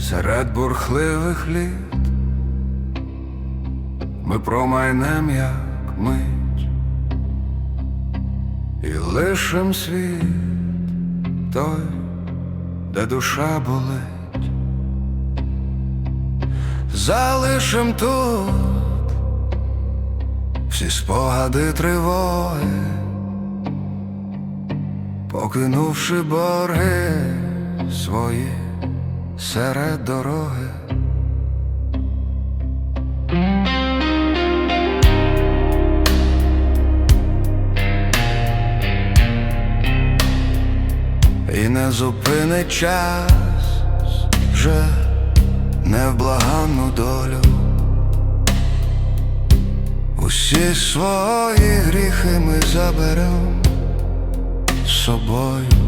серед бурхливих літ. Ми промайнем, як мить, і лишим світ той, де душа болить, залишим тут всі спогади тривоги, покинувши борги свої серед дороги. І не зупинить час вже невблаганну долю. Усі свої гріхи ми заберем з собою.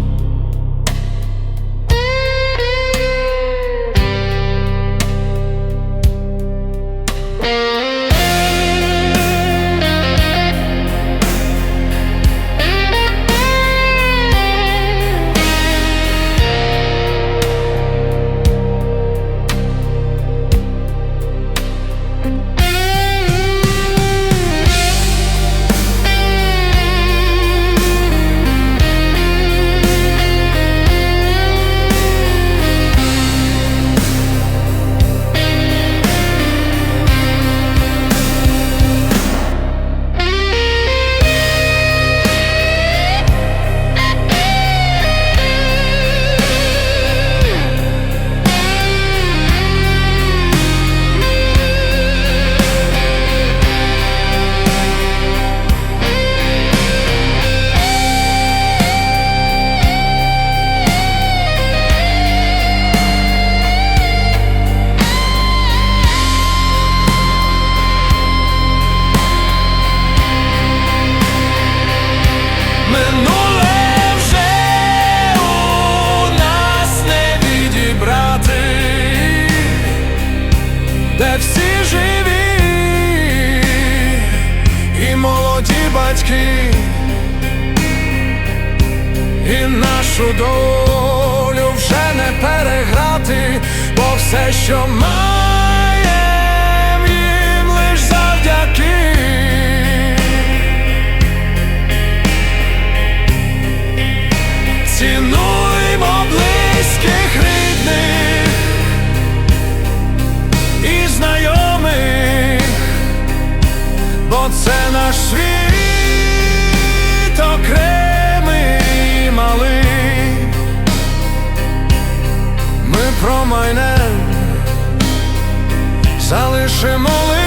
Батьки, і нашу долю вже не переграти, бо все, що маєм, їм лиш завдяки. Цінуймо близьких рідних і знайомих, бо це наш світ окремий і малий. Ми промайнем залишимо лиш